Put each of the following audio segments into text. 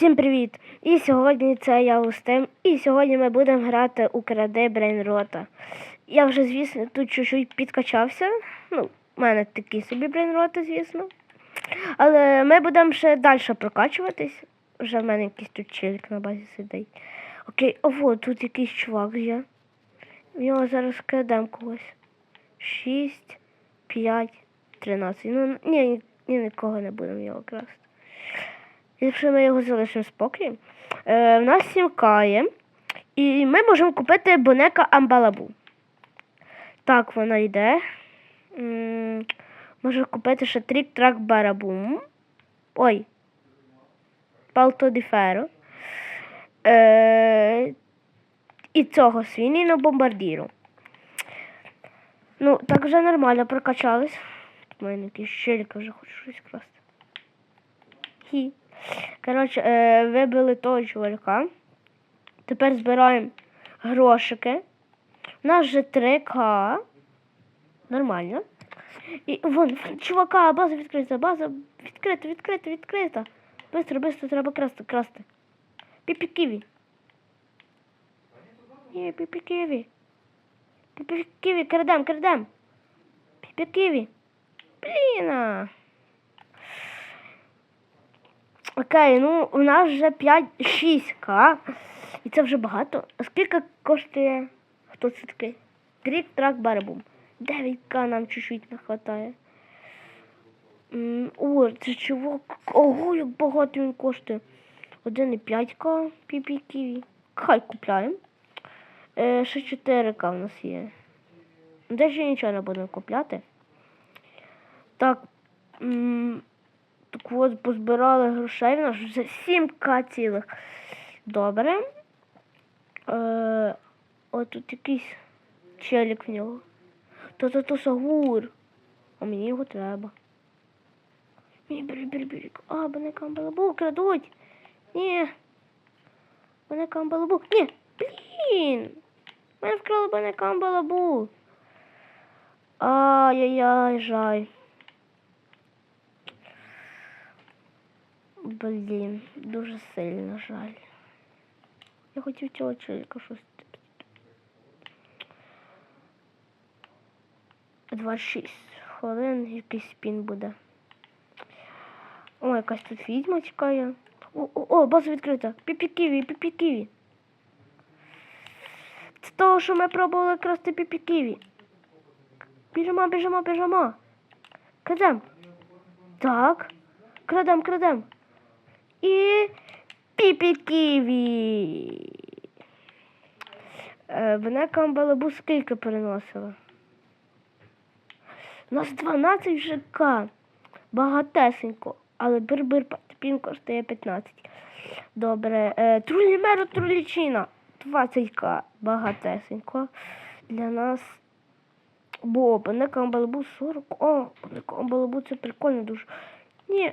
Всім привіт! І сьогодні це я Устем, і сьогодні ми будемо грати у краде Брейнрота. Я вже, звісно, тут чуть-чуть підкачався. Ну, в мене такі собі брейнроти, звісно. Але ми будемо ще далі прокачуватись. Вже в мене якийсь тут челік на базі сидить. Окей, о, вот, тут якийсь чувак є. В нього зараз крадем когось. 6, 5, 13. Ну, ні, ні нікого не будемо його красти. Якщо ми його залишимо спокій, е, в нас сімка є, і ми можемо купити бонека Амбалабу. Так, вона йде. Можу купити ще трік трак барабум. Ой. Палто ді феро. Е, і цього свініно бомбардіру. Ну, так вже нормально прокачались. В мене якийсь щелік вже хочу щось красти. Хі. Коротше, е, вибили того чувака. Тепер збираємо грошики. У нас вже 3К. Нормально. І вон, чувака, база відкрита, база відкрита, відкрита, відкрита. Бистро, бистро, треба красти, красти. Піпі ківі. Є, піпі ківі. Піпі ківі, крадем, крадем. Піпі ківі. Бліна. Окей, ну у нас вже 5-6к. І це вже багато. А скільки коштує хто це такий? Трік трак барабум. 9к нам чуть-чуть не вистачає. О, це чувак. Ого, як багато він коштує. 1,5к піпіківі. Хай купляємо. Е, ще 4к в нас є. Де ще нічого не будемо купляти. Так. Так от, позбирали грошей, в нас вже 7к цілих. Добре. Е, о, тут якийсь челік в нього. То-то-то сагур. А мені його треба. Ні, бери, бери, бери. А, мене камбалабу крадуть. Ні. Мене камбалабу. Ні, блін. Мене вкрали мене камбалабу. Ай-яй-яй, жаль. Блін, дуже сильно жаль. Я хотів цього чоловіка щось. 26 хвилин якийсь спін буде. О, якась тут відьма чекає. О, о, о, база відкрита. Піпі-ківі, піпі-ківі. Це того, що ми пробували красти піпі-ківі. Біжимо, біжимо, біжимо. Крадем. Так. Крадем, крадем. І піпі-ківі. Е, Вона камбалабу скільки переносила? У нас 12 ЖК. Багатесенько. Але бир-бир пін коштує 15. Добре. Трулімеро трулічина. 20к. Багатесенько. Для нас. Бо пане камбалабу 40. О, пане камбалабу це прикольно дуже. Ні.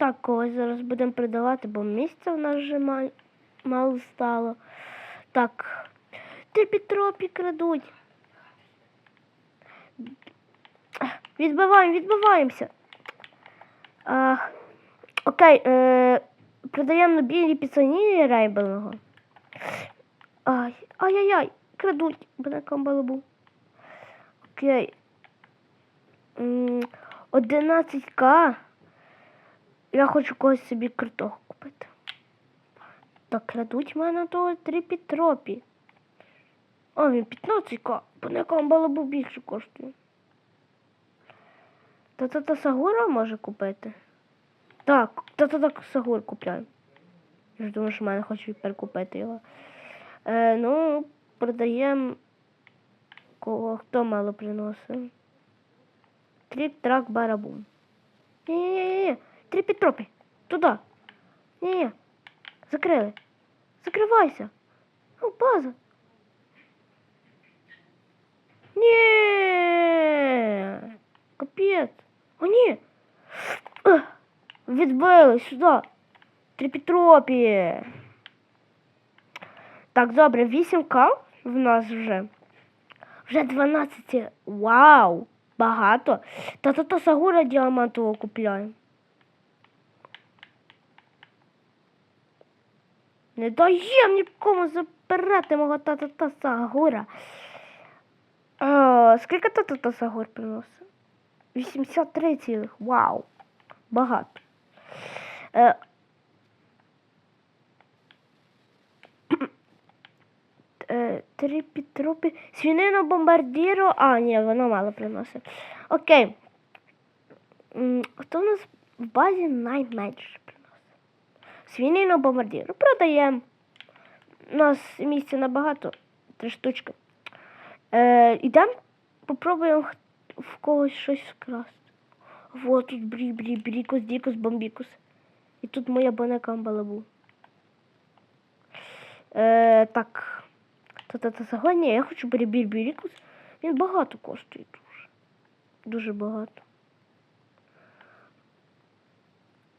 Так, когось зараз будемо придавати, бо місця в нас вже мало стало. Так. Типі-тропі крадуть. Відбиваємо, відбиваємося. А, окей, е, продаємо на білі піцані рейбельного. Ай, ай-яй-яй, крадуть, мене камбалабу. Окей. 11к. Я хочу когось собі картоху купити. Так, крадуть мене того три пітропі. А, він 15к. По якому балабу більше коштує. Та-та-та Сагура може купити. Так, та-та-та Сагур купляю. Я ж думаю, що в мене хочуть перекупити його. Е, ну, продаємо кого хто мало приносив. Тріп трак барабум. Ні-ні-ні, три підтропи. Туди. Ні-ні. Закрили. Закривайся. О, база. Ні. Капець. О, ні. Відбили сюди. Трипітропі. Так, добре, 8к в нас вже. Вже 12. Вау! Багато. Та-та-та Сагура діамантового купляємо. Не даєм нікому забирати мого тата Сагура. Е, скільки тата Сагур приносить? 83 цілих. Вау. Багато. Е, е, три підтрупи. Свінину бомбардіру. А, ні, воно мало приносить. Окей. Хто у нас в базі найменше? Свінину бомбардіру. Продаємо. У нас місця набагато. Три штучки. Е, ідемо, попробуємо в когось щось вкрасти. Вот тут брі, брі, брікус, дікус, бомбікус. І тут моя бонека балабу. Е, так. Та-та-та сьогодні я хочу брі брікус. Він багато коштує дуже. Дуже багато.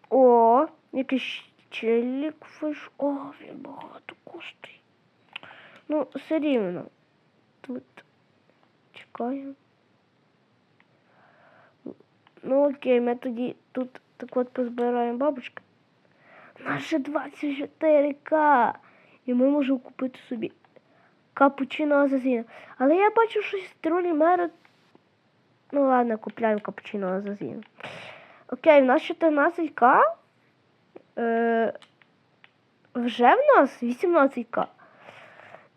О, якийсь челік вийшов. О, він багато коштує. Ну, все рівно. Тут чекаємо. Ну окей, ми тоді тут так от позбираємо бабочки. Нас 24к. І ми можемо купити собі капучино Азазіно. Але я бачу, що тролі мера. Ну ладно, купляємо капучино Азазіно. Окей, в нас 14к. Е, вже в нас 18к.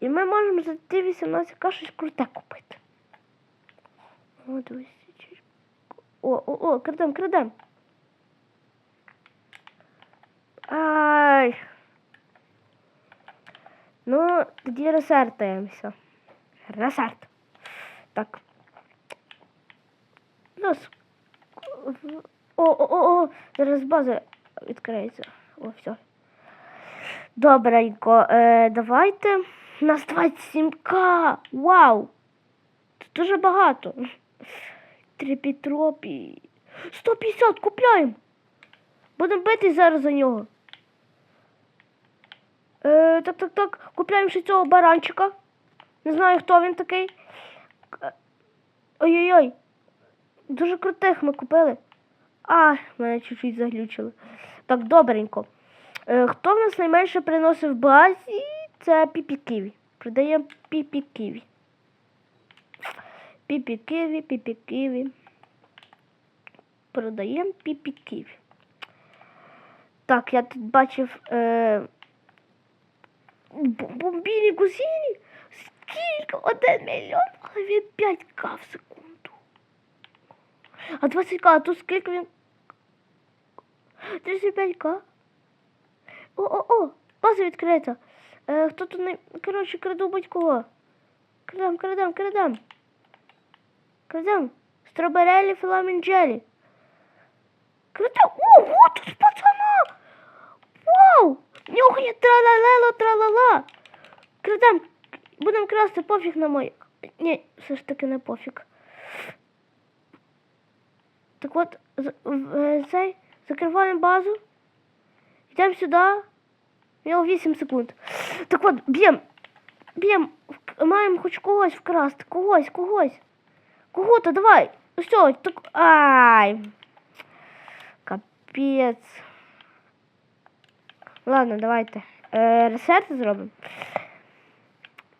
І ми можемо за ті 18к щось круте купити. О, О, о, о, крадем, крадем. Ай. Ну, тоді ресертаємося. Ресерт. Так. Нас. О, о, о, о, зараз база відкриється. О, все. Добренько. Е, давайте. У нас 27к. Вау! Це дуже багато. Трипітропі. 150 купляємо. Будемо битись зараз за нього. Е, так, так, так. Купляємо ще цього баранчика. Не знаю, хто він такий. Ой-ой-ой. Дуже крутих ми купили. А, мене чуть-чуть заглючили. Так, добренько. Е, хто в нас найменше приносив в базі? Це Піпі Ківі. Продаємо Піпі Ківі. Піпі Ківі, Піпі Ківі. Продаємо Піпі Ківі. Так, я тут бачив е, б- бомбілі гусіні. Скільки? Один мільйон, але він 5к в секунду. А 20к, а тут скільки він? 35к. О-о-о, база відкрита. Е, хто тут не. Коротше, краду будь-кого. Крадем, крадем, крадем. Крадем. Строберелі, фламінджелі. Крадем. Ого, тут пацана! Вау! Є тралалело, тралала. Крадем. Будемо красти, пофіг на мой. Ні, все ж таки не пофіг. Так от, е, цей, закриваємо базу. Йдемо сюди. У нього 8 секунд. Так от, б'єм. Б'єм. Маємо хоч когось вкрасти. Когось, когось. Кого-то давай. Все, так. Ай. Капець. Ладно, давайте. Е, ресерт зробимо.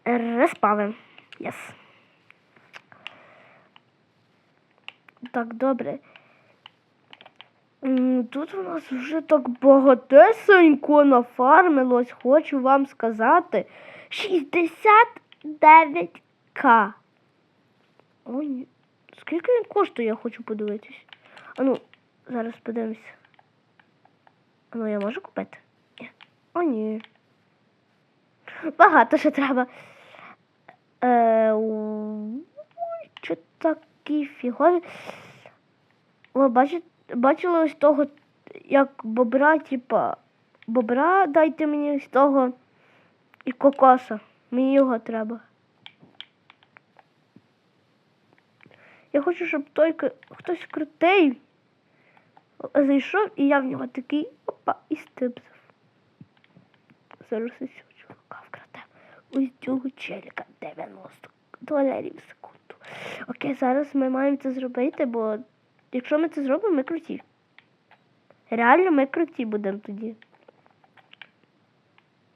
Респавим. Єс. Так, добре. Тут у нас вже так багатесенько нафармилось, хочу вам сказати. 69к. Ой, скільки він коштує, я хочу подивитись. А ну, зараз подивимося. А ну, я можу купити? Ні. О, ні. Багато ще треба. Е, ой, що такі фігові. Ви бачите, бачили ось того, як бобра, типа, бобра дайте мені з того і кокоса. Мені його треба. Я хочу, щоб той хтось крутий зайшов, і я в нього такий опа і стипсив. Зараз ось цього чувака вкрадемо. Ось цього челіка 90 доларів в секунду. Окей, зараз ми маємо це зробити, бо якщо ми це зробимо, ми круті. Реально ми круті будемо тоді.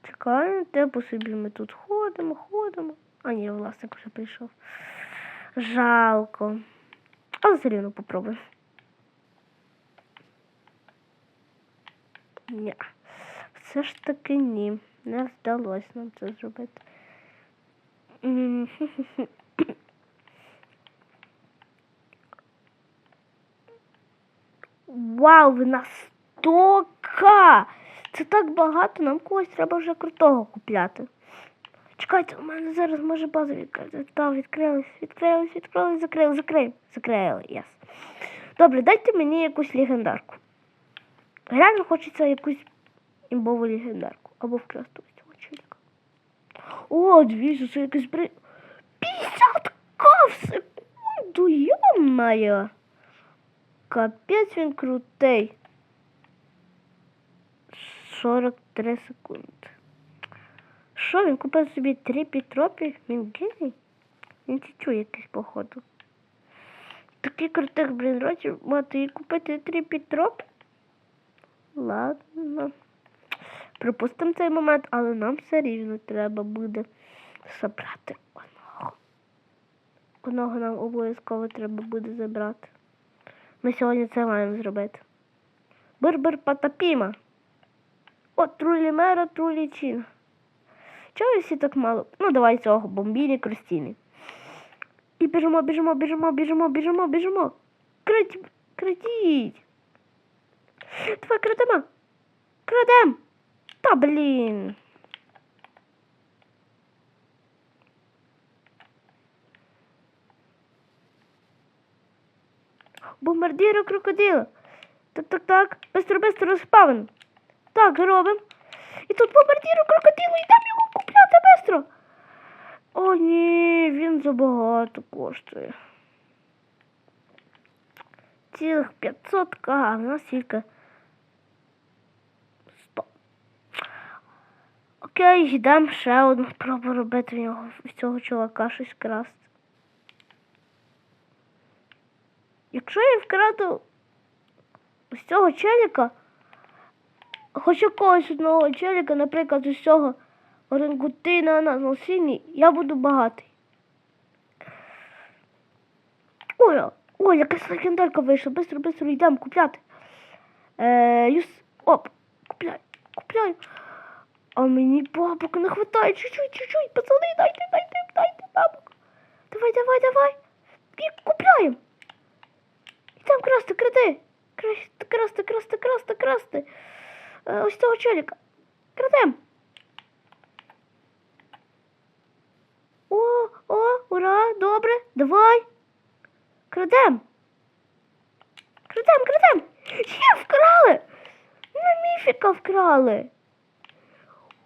Чекаємо, типу собі ми тут ходимо, ходимо. А ні, власник вже прийшов. Жалко. Але все рівно попробуємо. Ні. Все ж таки ні. Не вдалося нам це зробити. М, Вау, в нас 100к! Це так багато, нам когось треба вже крутого купляти. Чекайте, у мене зараз може база відкрити. Так, відкрилась, відкрилась, відкрилась, закрили, закрили, закрили, яс. Добре, дайте мені якусь легендарку. Реально хочеться якусь імбову легендарку. Або вкрасти ось цього челіка. О, дивіться, це якийсь бри... 50 к в секунду, йо-моє. Капець він крутий. 43 секунди. Що, він купив собі три пітропі? Він геній? Він тічу якийсь, походу. Таких крутих брейнротів мати і купити три пітропи? Ладно. Пропустимо цей момент, але нам все рівно треба буде забрати одного. Одного нам обов'язково треба буде забрати. Ми сьогодні це маємо зробити. Бир-бир патапіма. О, трулі мера, трулі чін. Чого всі так мало? Ну, давай цього бомбіні крустіни. І біжимо, біжимо, біжимо, біжимо, біжимо, біжимо. Крадіть, крадіть. Давай крадемо. Крадем. Та блін. Бомбардіро крокодила. Так, так, так. Бистро, бистро спавн. Так, робимо. І тут бомбардіро крокодилу, йдемо його купляти бистро. О, ні, він забагато коштує. Цілих 500 к, а в нас тільки 100. Окей, йдемо ще одну спробу робити в нього в цього чувака щось красти. Якщо я вкраду ось цього челіка, хоч якогось одного челіка, наприклад, ось цього орангутина на носині, я буду багатий. Ой, ой, якась легендарка вийшла. Бистро, бистро йдемо купляти. Е, юс... Оп, купляй, купляй. А мені бабок не хватає. Чуть-чуть, чуть-чуть, пацани, дайте, дайте, дайте бабок. Давай, давай, давай. І купляємо. Ідемо красти, кради. Красти, красти, красти, красти, красти. Е, ось цього челіка. Крадем. О, о, ура, добре, давай. Крадем. Крадем, крадем. Є, вкрали. На міфіка вкрали.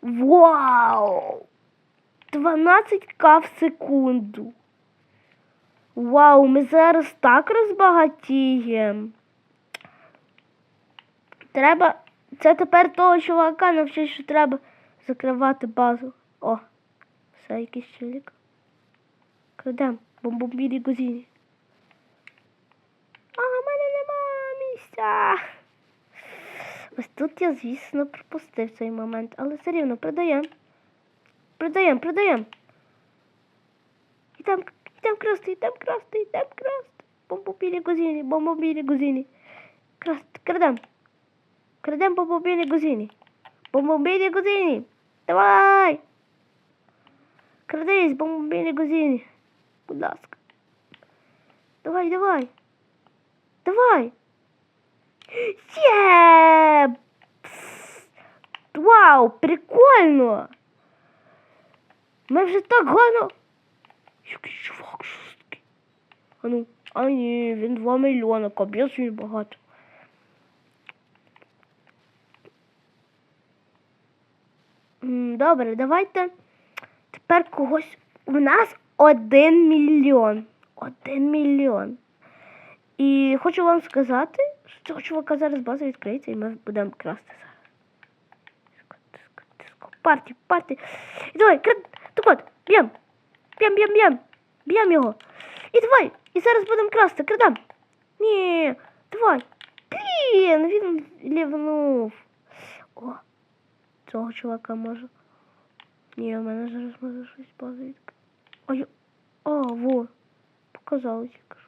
Вау! 12к в секунду. Вау, ми зараз так розбагатіємо. Треба. Це тепер того чувака навчить, що треба закривати базу. О, все якийсь чоловік. Крадем, бомбомбілі гузіні. А, в мене нема місця. Ось тут я, звісно, пропустив цей момент, але все рівно продаємо. Продаємо, продаємо. Ідем, ідем красти, ідем красти, ідем красти. Бомбобілі гузіні, бомбобілі гузіні. Красти, крадем. Крадем бомбобілі гузіні. Бомбобілі гузіні. Давай. Крадись, бомбобілі гузіні. Будь ласка. Давай, давай. Давай. Є! Вау, прикольно! Ми вже так гарно. Який чувак шусткий. А ну, а ні, він 2 мільйони, капець він багато. Добре, давайте тепер когось. У нас один мільйон. Один мільйон. І хочу вам сказати, що цього чувака зараз база відкриється і ми будемо красти зараз. Диско, диско, диско. Парті, парті. І давай, крат, так от, б'єм. Б'єм, б'єм, б'єм. Б'єм його. І давай. І зараз будемо красти, крадам. Ні, давай. Блін, він лівнув. О, цього чувака можу. Ні, у мене зараз може щось падає. Ой, а, во, показалось. кажу.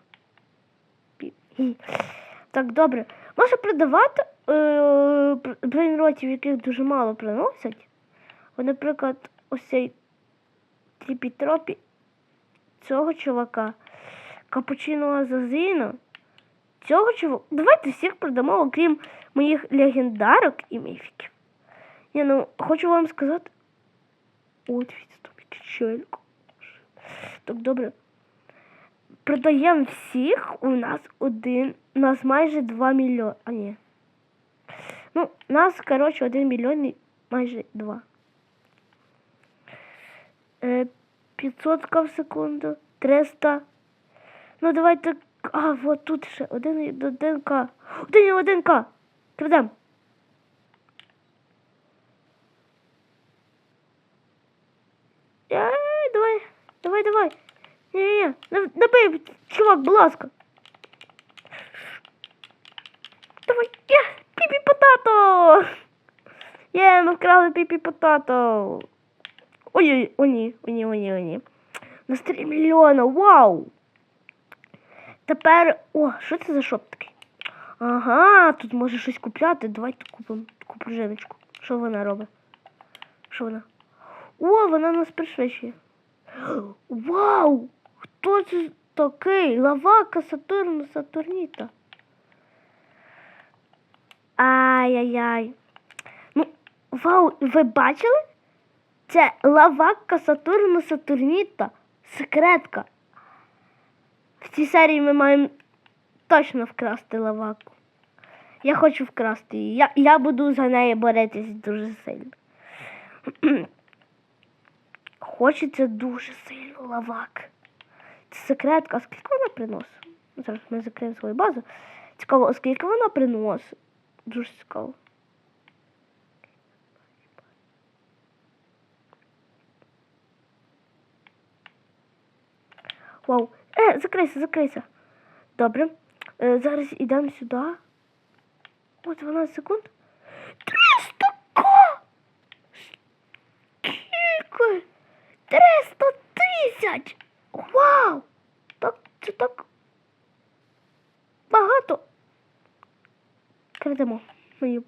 Так, добре. Можна продавати е, брейнротів, яких дуже мало приносять. Наприклад, ось цей тріпі-тропі цього чувака, капучино Азазино, цього чувака. Давайте всіх продамо, окрім моїх легендарок і міфіків. Я ну, хочу вам сказати. От відступить чельку. Так, добре. Продаємо всіх, у нас один, у нас майже 2 мільйони. А ні. Ну, у нас, коротше, 1 мільйон і майже 2. Е, 500 в секунду, 300. Ну, давайте. А, вот тут ще один і один К. Один і один К. Крадем. Давай, давай, давай. Ні-ні-ні, не чувак, будь ласка. Давай, є, піпі потато. Є, ми вкрали піпі потато. Ой-ой, о ні, о ні, о ні, о ні. На 3 мільйона, вау! Тепер, о, що це за шоп такий? Ага, тут може щось купляти. Давайте купимо таку пружиночку. Що вона робить? Що вона? О, вона нас пришвидшує. Вау! Хто це такий? Лавака Сатурну Сатурніта. Ай-яй-яй. Ну, вау, ви бачили? Це лавака Сатурну Сатурніта. Секретка. В цій серії ми маємо точно вкрасти лаваку. Я хочу вкрасти її. Я, я буду за неї боротися дуже сильно. Хочеться дуже сильно лавак. Це секретка. Скільки вона приносить? Зараз ми закриємо свою базу. Цікаво, а скільки вона приносить? Дуже цікаво. Вау. Е, закрийся, закрийся. Добре. Е, зараз ідемо сюди. О, 12 секунд. 300 к! Скільки? 300 тисяч! Вау! Так, це так багато. Крадемо мені.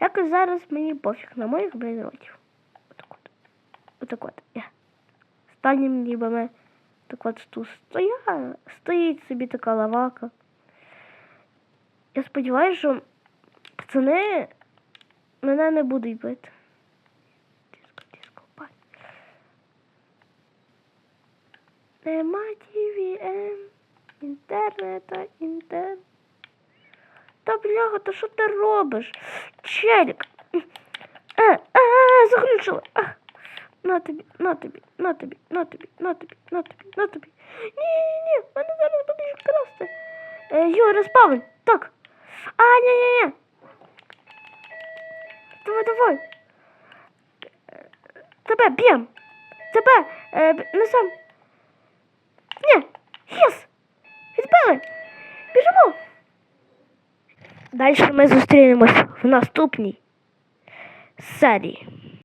Якось зараз мені пофіг на моїх брейнротів. Отак от. Отак от. Я. Станем ніби ми так от тут стоя, стоїть собі така лавака. Я сподіваюся, що пацани мене не будуть бити. Диско, диско, пай. Нема TVM, інтернета, інтернет. Та бляга, та що ти робиш? Челік. Е, е, е, заглючила. А. На тобі, на тобі, на тобі, на тобі, на тобі, на тобі, на тобі. Ні, ні, ні, мене зараз будуть красти. Е, Йо, розпавль. Так. А, ні, ні, ні. Давай, давай. Тебе б'єм. Тебе е, б- несем. Ні, єс. Відбили. Біжимо. Далі ми зустрінемось в наступній серії.